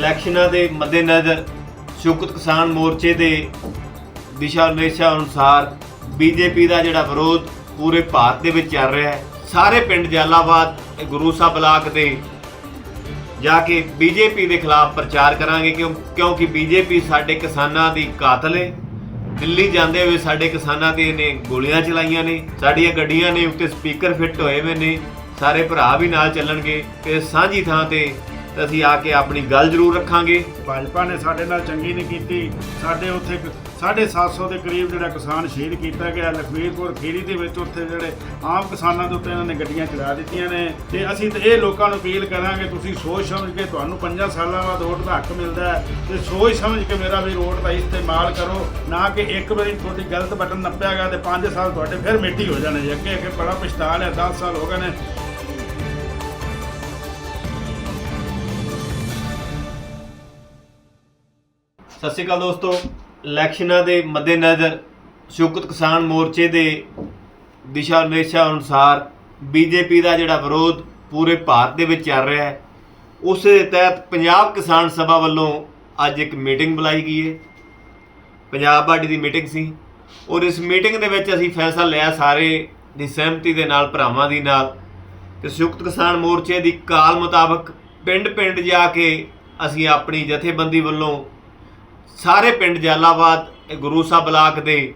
ਇਲੈਕਸ਼ਨਾਂ ਦੇ ਮੱਦੇਨਜ਼ਰ ਸੰਯੁਕਤ ਕਿਸਾਨ ਮੋਰਚੇ ਦੇ ਦਿਸ਼ਾ ਨਿਰਦੇਸ਼ਾਂ ਅਨੁਸਾਰ ਬੀਜੇਪੀ ਦਾ ਜਿਹੜਾ ਵਿਰੋਧ ਪੂਰੇ ਭਾਰਤ ਦੇ ਵਿੱਚ ਚੱਲ ਰਿਹਾ ਹੈ। ਸਾਰੇ ਪਿੰਡ ਜਲਾਲਾਬਾਦ ਗੁਰੂ ਸਾਹਿਬ ਬਲਾਕ ਦੇ ਜਾ ਕੇ ਬੀਜੇਪੀ ਦੇ ਖਿਲਾਫ ਪ੍ਰਚਾਰ ਕਰਾਂਗੇ ਕਿਉਂ ਕਿਉਂਕਿ ਬੀਜੇਪੀ ਸਾਡੇ ਕਿਸਾਨਾਂ ਦੀ ਕਾਤਲ ਹੈ। ਦਿੱਲੀ ਜਾਂਦੇ ਹੋਏ ਸਾਡੇ ਕਿਸਾਨਾਂ ਤੇ ਇਹਨੇ ਗੋਲੀਆਂ ਚਲਾਈਆਂ ਨੇ, ਸਾਡੀਆਂ ਗੱਡੀਆਂ ਨੇ ਉੱਤੇ ਸਪੀਕਰ ਫਿੱਟ ਹੋਏ ਹੋਏ ਨੇ, ਸਾਰੇ ਭਰਾ ਵੀ ਨਾਲ ਚੱਲਣਗੇ ਤੇ ਸਾਂਝੀ ਥਾਂ ਤੇ ਤੇ ਅਸੀਂ ਆ ਕੇ ਆਪਣੀ ਗੱਲ ਜ਼ਰੂਰ ਰੱਖਾਂਗੇ। ਭਾਜਪਾ ਨੇ ਸਾਡੇ ਨਾਲ ਚੰਗੀ ਨਹੀਂ ਕੀਤੀ। ਸਾਡੇ ਉੱਥੇ 750 ਦੇ ਕਰੀਬ ਜਿਹੜਾ ਕਿਸਾਨ ਸ਼ਹੀਦ ਕੀਤਾ ਗਿਆ, ਲਖਵੀਰਪੁਰ ਖੀਰੀ ਦੇ ਵਿੱਚ ਉੱਥੇ ਜਿਹੜੇ ਆਮ ਕਿਸਾਨਾਂ ਦੇ ਉੱਤੇ ਇਹਨਾਂ ਨੇ ਗੱਡੀਆਂ ਚਲਾ ਦਿੱਤੀਆਂ ਨੇ। ਤੇ ਅਸੀਂ ਤੇ ਇਹ ਲੋਕਾਂ ਨੂੰ ਅਪੀਲ ਕਰਾਂਗੇ, ਤੁਸੀਂ ਸੋਚ ਸਮਝ ਕੇ ਤੁਹਾਨੂੰ 5 ਸਾਲਾਂ ਬਾਅਦ ਵੋਟ ਦਾ ਹੱਕ ਮਿਲਦਾ ਹੈ ਤੇ ਸੋਚ ਸਮਝ ਕੇ ਮੇਰਾ ਵੀ ਵੋਟ ਦਾ ਇਸਤੇਮਾਲ ਕਰੋ, ਨਾ ਕਿ ਇੱਕ ਵਾਰੀ ਤੁਹਾਡੀ ਗਲਤ ਬਟਨ ਨੱਪਿਆ ਗਿਆ ਤੇ 5 ਸਾਲ ਤੁਹਾਡੇ ਫਿਰ ਮਿੱਟੀ ਹੋ ਜਾਣੇ ਜੀ। ਅੱਗੇ ਅੱਗੇ ਬੜਾ ਪਛਤਾ ਹੈ 10 ਸਾਲ ਹੋ ਗਏ ਨੇ। ਸਤਿ ਸ਼੍ਰੀ ਅਕਾਲ ਦੋਸਤੋ। ਇਲੈਕਸ਼ਨਾਂ ਦੇ ਮੱਦੇਨਜ਼ਰ ਸੰਯੁਕਤ ਕਿਸਾਨ ਮੋਰਚੇ ਦੇ ਦਿਸ਼ਾ ਨਿਰਦੇਸ਼ਾਂ ਅਨੁਸਾਰ ਬੀਜੇਪੀ ਦਾ ਜਿਹੜਾ ਵਿਰੋਧ ਪੂਰੇ ਭਾਰਤ ਦੇ ਵਿੱਚ ਚੱਲ ਰਿਹਾ ਹੈ। ਉਸ ਦੇ ਤਹਿਤ ਪੰਜਾਬ ਕਿਸਾਨ ਸਭਾ ਵੱਲੋਂ ਅੱਜ ਇੱਕ ਮੀਟਿੰਗ ਬੁਲਾਈ ਗਈ ਹੈ। ਪੰਜਾਬ ਬਾਡੀ ਦੀ ਮੀਟਿੰਗ ਸੀ ਔਰ ਇਸ ਮੀਟਿੰਗ ਦੇ ਵਿੱਚ ਅਸੀਂ ਫੈਸਲਾ ਲਿਆ ਸਾਰੇ ਦੀ ਸਹਿਮਤੀ ਦੇ ਨਾਲ, ਭਰਾਵਾਂ ਦੀ ਨਾਲ ਕਿ ਸੰਯੁਕਤ ਕਿਸਾਨ ਮੋਰਚੇ ਦੀ ਕਾਲ ਮੁਤਾਬਕ ਪਿੰਡ-ਪਿੰਡ ਜਾ ਕੇ ਅਸੀਂ ਆਪਣੀ ਜਥੇਬੰਦੀ ਵੱਲੋਂ ਸਾਰੇ ਪਿੰਡ ਜਲਾਲਾਬਾਦ ਗੁਰੂ ਸਾਹਿਬ ਬਲਾਕ ਦੇ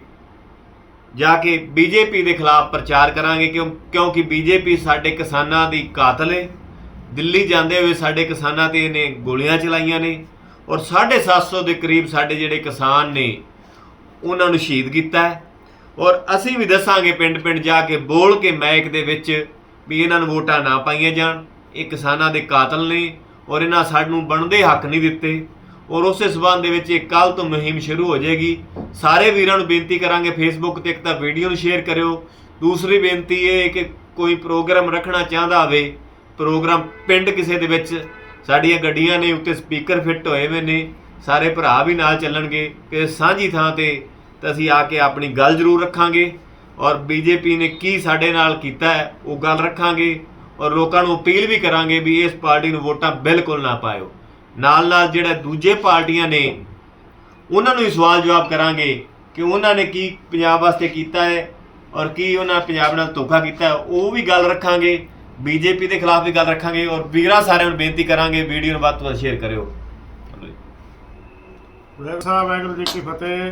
ਜਾ ਕੇ ਬੀਜੇਪੀ ਦੇ ਖਿਲਾਫ ਪ੍ਰਚਾਰ ਕਰਾਂਗੇ ਕਿਉਂ ਕਿਉਂਕਿ ਬੀਜੇਪੀ ਸਾਡੇ ਕਿਸਾਨਾਂ ਦੀ ਕਾਤਲ ਹੈ ਦਿੱਲੀ ਜਾਂਦੇ ਹੋਏ ਸਾਡੇ ਕਿਸਾਨਾਂ ਤੇ ਇਹਨੇ ਗੋਲੀਆਂ ਚਲਾਈਆਂ ਨੇ ਔਰ 750 ਦੇ ਕਰੀਬ ਸਾਡੇ ਜਿਹੜੇ ਕਿਸਾਨ ਨੇ, ਉਹਨਾਂ ਨੂੰ ਸ਼ਹੀਦ ਕੀਤਾ ਹੈ। ਔਰ ਅਸੀਂ ਵੀ ਦੱਸਾਂਗੇ ਪਿੰਡ-ਪਿੰਡ ਜਾ ਕੇ ਬੋਲ ਕੇ ਮੈਕ ਦੇ ਵਿੱਚ ਵੀ ਇਹਨਾਂ ਨੂੰ ਵੋਟਾਂ ਨਾ ਪਾਈਆਂ ਜਾਣ। ਇਹ ਕਿਸਾਨਾਂ ਦੇ ਕਾਤਲ ਨੇ ਔਰ ਇਹਨਾਂ ਸਾਨੂੰ ਬਣਦੇ ਹੱਕ ਨਹੀਂ ਦਿੱਤੇ। ਔਰ ਉਸੇ ਸਬੰਧ ਦੇ ਵਿੱਚ ਇੱਕ ਕੱਲ ਤੋਂ ਮੁਹਿੰਮ ਸ਼ੁਰੂ ਹੋ ਜਾਏਗੀ। ਸਾਰੇ ਵੀਰਾਂ ਨੂੰ ਬੇਨਤੀ ਕਰਾਂਗੇ ਫੇਸਬੁੱਕ ਤੇ ਇੱਕ ਤਾਂ ਵੀਡੀਓ ਨੂੰ ਸ਼ੇਅਰ ਕਰਿਓ। ਦੂਸਰੀ ਬੇਨਤੀ ਇਹ ਕਿ ਕੋਈ ਪ੍ਰੋਗਰਾਮ ਰੱਖਣਾ ਚਾਹੁੰਦਾ ਹੋਵੇ, ਪ੍ਰੋਗਰਾਮ ਪਿੰਡ ਕਿਸੇ ਦੇ ਵਿੱਚ ਸਾਡੀਆਂ ਗੱਡੀਆਂ ਨੇ ਉੱਤੇ ਸਪੀਕਰ ਫਿੱਟ ਹੋਏ ਹੋਏ ਨੇ, ਸਾਰੇ ਭਰਾ ਵੀ ਨਾਲ ਚੱਲਣਗੇ ਕਿ ਸਾਂਝੀ ਥਾਂ ਤੇ ਤਾਂ ਅਸੀਂ ਆ ਕੇ ਆਪਣੀ ਗੱਲ ਜ਼ਰੂਰ ਰੱਖਾਂਗੇ। ਔਰ ਬੀਜੇਪੀ ਨੇ ਕੀ ਸਾਡੇ ਨਾਲ ਕੀਤਾ ਹੈ, ਉਹ ਗੱਲ ਰੱਖਾਂਗੇ। ਔਰ ਲੋਕਾਂ ਨੂੰ ਅਪੀਲ ਵੀ ਕਰਾਂਗੇ ਵੀ ਇਸ ਪਾਰਟੀ ਨੂੰ ਵੋਟਾਂ ਬਿਲਕੁਲ ਨਾ ਪਾਇਓ। ਨਾਲ ਨਾਲ ਜਿਹੜਾ ਦੂਜੇ ਪਾਰਟੀਆਂ ਨੇ, ਉਹਨਾਂ ਨੂੰ ਵੀ ਸਵਾਲ ਜਵਾਬ ਕਰਾਂਗੇ ਕਿ ਉਹਨਾਂ ਨੇ ਕੀ ਪੰਜਾਬ ਵਾਸਤੇ ਕੀਤਾ ਹੈ ਔਰ ਕੀ ਉਹਨਾਂ ਪੰਜਾਬ ਨਾਲ ਧੋਖਾ ਕੀਤਾ ਉਹ ਵੀ ਗੱਲ ਰੱਖਾਂਗੇ, ਬੀਜੇਪੀ ਦੇ ਖਿਲਾਫ ਵੀ ਗੱਲ ਰੱਖਾਂਗੇ ਔਰ ਵੀਰਾਂ ਸਾਰਿਆਂ ਨੂੰ ਬੇਨਤੀ ਕਰਾਂਗੇ, ਵੀਡੀਓ ਨੂੰ ਵੱਧ ਤੋਂ ਵੱਧ ਸ਼ੇਅਰ ਕਰਿਓ। ਵਾਹਿਗੁਰੂ ਸਾਹਿਬ, ਵਾਹਿਗੁਰੂ ਜੀ ਕੀ ਫਤਿਹ।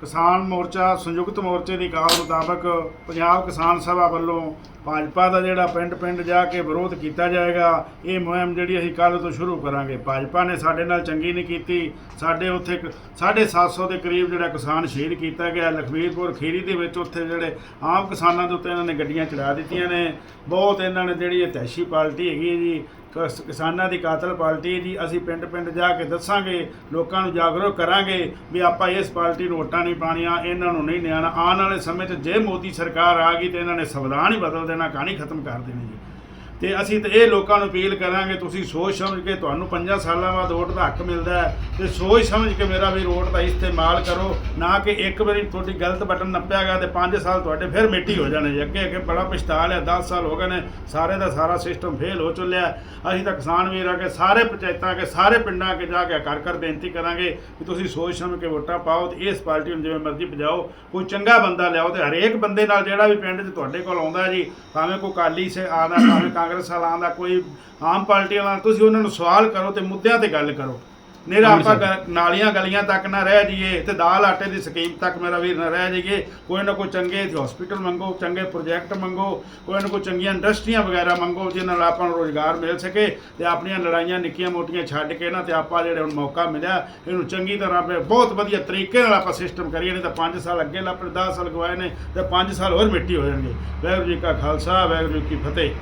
ਕਿਸਾਨ ਮੋਰਚਾ, ਸੰਯੁਕਤ ਮੋਰਚੇ ਦੀ ਕਾਲ ਮੁਤਾਬਕ ਪੰਜਾਬ ਕਿਸਾਨ ਸਭਾ ਵੱਲੋਂ ਭਾਜਪਾ ਦਾ ਜਿਹੜਾ ਪਿੰਡ-ਪਿੰਡ ਜਾ ਕੇ ਵਿਰੋਧ ਕੀਤਾ ਜਾਏਗਾ, ਇਹ ਮੁਹਿੰਮ ਜਿਹੜੀ ਅਸੀਂ ਕੱਲ ਤੋਂ ਸ਼ੁਰੂ ਕਰਾਂਗੇ। ਭਾਜਪਾ ਨੇ ਸਾਡੇ ਨਾਲ ਚੰਗੀ ਨਹੀਂ ਕੀਤੀ। ਸਾਡੇ ਉੱਥੇ 750 ਦੇ ਕਰੀਬ ਜਿਹੜਾ ਕਿਸਾਨ ਸ਼ਹੀਦ ਕੀਤਾ ਗਿਆ ਲਖਵੀਰਪੁਰ ਖੀਰੀ ਦੇ ਵਿੱਚ ਉੱਥੇ ਜਿਹੜੇ ਆਮ ਕਿਸਾਨਾਂ ਦੇ ਉੱਤੇ ਇਹਨਾਂ ਨੇ ਗੱਡੀਆਂ ਚਲਾ ਦਿੱਤੀਆਂ ਨੇ। ਬਹੁਤ ਇਹਨਾਂ ਨੇ ਜਿਹੜੀ ਇਹ ਤੈਸ਼ੀ ਪਾਰਟੀ ਹੈਗੀ ਹੈ ਜੀ ਕਿਸ- ਕਿਸਾਨਾਂ ਦੀ ਕਾਤਲ ਪਾਰਟੀ ਜੀ ਅਸੀਂ ਪਿੰਡ ਪਿੰਡ ਜਾ ਕੇ ਦੱਸਾਂਗੇ, ਲੋਕਾਂ ਨੂੰ ਜਾਗਰੂਕ ਕਰਾਂਗੇ ਵੀ ਆਪਾਂ ਇਸ ਪਾਰਟੀ ਨੂੰ ਵੋਟਾਂ ਨਹੀਂ ਪਾਣੀਆਂ ਇਹਨਾਂ ਨੂੰ ਨਹੀਂ ਨਿਆਣਾ। ਆਉਣ ਵਾਲੇ ਸਮੇਂ 'ਚ ਜੇ ਮੋਦੀ ਸਰਕਾਰ ਆ ਗਈ ਤੇ ਇਹਨਾਂ ਨੇ ਸੰਵਿਧਾਨ ਹੀ ਬਦਲ ਦੇਣਾ, ਕਹਾਣੀ ਖਤਮ ਕਰ ਦੇਣੀ ਜੀ। ਤੇ ਅਸੀਂ ਤੇ ਇਹ ਲੋਕਾਂ ਨੂੰ ਅਪੀਲ ਕਰਾਂਗੇ, ਤੁਸੀਂ ਸੋਚ ਸਮਝ ਕੇ ਤੁਹਾਨੂੰ 5 ਸਾਲਾਂ ਬਾਅਦ ਵੋਟ ਦਾ ਹੱਕ ਮਿਲਦਾ ਹੈ ਤੇ ਸੋਚ ਸਮਝ ਕੇ ਮੇਰਾ ਵੀ ਵੋਟ ਦਾ ਇਸਤੇਮਾਲ ਕਰੋ, ਨਾ ਕਿ ਇੱਕ ਵਾਰੀ ਤੁਹਾਡੀ ਗਲਤ ਬਟਨ ਨੱਪਿਆ ਗਿਆ ਤੇ 5 ਸਾਲ ਤੁਹਾਡੇ ਫਿਰ ਮਿੱਟੀ ਹੋ ਜਾਣੇ ਜੀ। ਅੱਗੇ ਅੱਗੇ ਬੜਾ ਪਛਤਾਲ ਹੈ 10 ਸਾਲ ਹੋ ਗਏ ਨੇ, ਸਾਰੇ ਦਾ ਸਾਰਾ ਸਿਸਟਮ ਫੇਲ ਹੋ ਚੱਲਿਆ ਅਸੀਂ ਤਾਂ ਕਿਸਾਨ ਵੀਰ ਆ ਕੇ ਸਾਰੇ ਪੰਚਾਇਤਾਂ ਕੇ, ਸਾਰੇ ਪਿੰਡਾਂ ਕੇ ਜਾ ਕੇ ਕਰ ਕਰ ਬੇਨਤੀ ਕਰਾਂਗੇ ਕਿ ਤੁਸੀਂ ਸੋਚ ਸਮਝ ਕੇ ਵੋਟਾਂ ਪਾਓ ਤੇ ਇਸ ਪਾਰਟੀ ਨੂੰ ਜਿਵੇਂ ਮਰਜ਼ੀ ਭਜਾਓ, ਕੋਈ ਚੰਗਾ ਬੰਦਾ ਲਿਆਓ ਤੇ ਹਰੇਕ ਬੰਦੇ ਨਾਲ ਜਿਹੜਾ ਵੀ ਪਿੰਡ 'ਚ ਤੁਹਾਡੇ ਕੋਲ ਆਉਂਦਾ ਜੀ, ਭਾਵੇਂ ਕੋਈ ਕਾਲੀ ਸੇ ਆਉਂਦਾ, ਭਾਵੇਂ ਕਾਂਗਰਸ ਵਾਲਾ ਆਉਂਦਾ ਕੋਈ ਆਮ ਪਾਰਟੀ ਵਾਲਾ ਤੁਸੀਂ ਉਹਨਾਂ ਨੂੰ ਸਵਾਲ ਕਰੋ ਤੇ ਮੁੱਦਿਆਂ ਤੇ ਗੱਲ ਕਰੋ। ਨੇਰਾ ਆਪਾਂ ਗ- ਨਾਲੀਆਂ ਗਲੀਆਂ ਤੱਕ ਨਾ ਰਹਿ ਜਾਈਏ ਤੇ ਦਾਲ ਆਟੇ ਦੀ ਸਕੀਮ ਤੱਕ ਮੇਰਾ ਵੀਰ ਨਾ ਰਹਿ ਜਾਈਏ ਕੋਈ ਨਾ ਕੋਈ ਚੰਗੇ ਹਸਪੀਟਲ ਮੰਗੋ ਚੰਗੇ ਪ੍ਰੋਜੈਕਟ ਮੰਗੋ ਕੋਈ ਨਾ ਕੋਈ ਚੰਗੀਆਂ ਇੰਡਸਟਰੀਆਂ ਵਗੈਰਾ ਮੰਗੋ ਜਿਨ੍ਹਾਂ ਨਾਲ ਆਪਾਂ ਨੂੰ ਰੋਜ਼ਗਾਰ ਮਿਲ ਸਕੇ ਤੇ ਆਪਣੀਆਂ ਲੜਾਈਆਂ ਨਿੱਕੀਆਂ ਮੋਟੀਆਂ ਛੱਡ ਕੇ ਨਾ ਤੇ ਆਪਾਂ ਜਿਹੜੇ ਹੁਣ ਮੌਕਾ ਮਿਲਿਆ ਇਹਨੂੰ ਚੰਗੀ ਤਰ੍ਹਾਂ ਆਪਣੇ ਬਹੁਤ ਵਧੀਆ ਤਰੀਕੇ ਨਾਲ ਆਪਾਂ ਸਿਸਟਮ ਕਰੀਏ ਨਹੀਂ ਤਾਂ 5 ਸਾਲ ਅੱਗੇ ਲਾ ਆਪਣੇ 10 ਸਾਲ ਗਵਾਏ ਨੇ ਤੇ 5 ਸਾਲ ਹੋਰ ਮਿੱਟੀ ਹੋ ਜਾਣਗੇ। ਵਾਹਿਗੁਰੂ ਜੀ ਕਾ ਖਾਲਸਾ ਵਾਹਿਗੁਰੂ ਜੀ ਕੀ ਫਤਿਹ।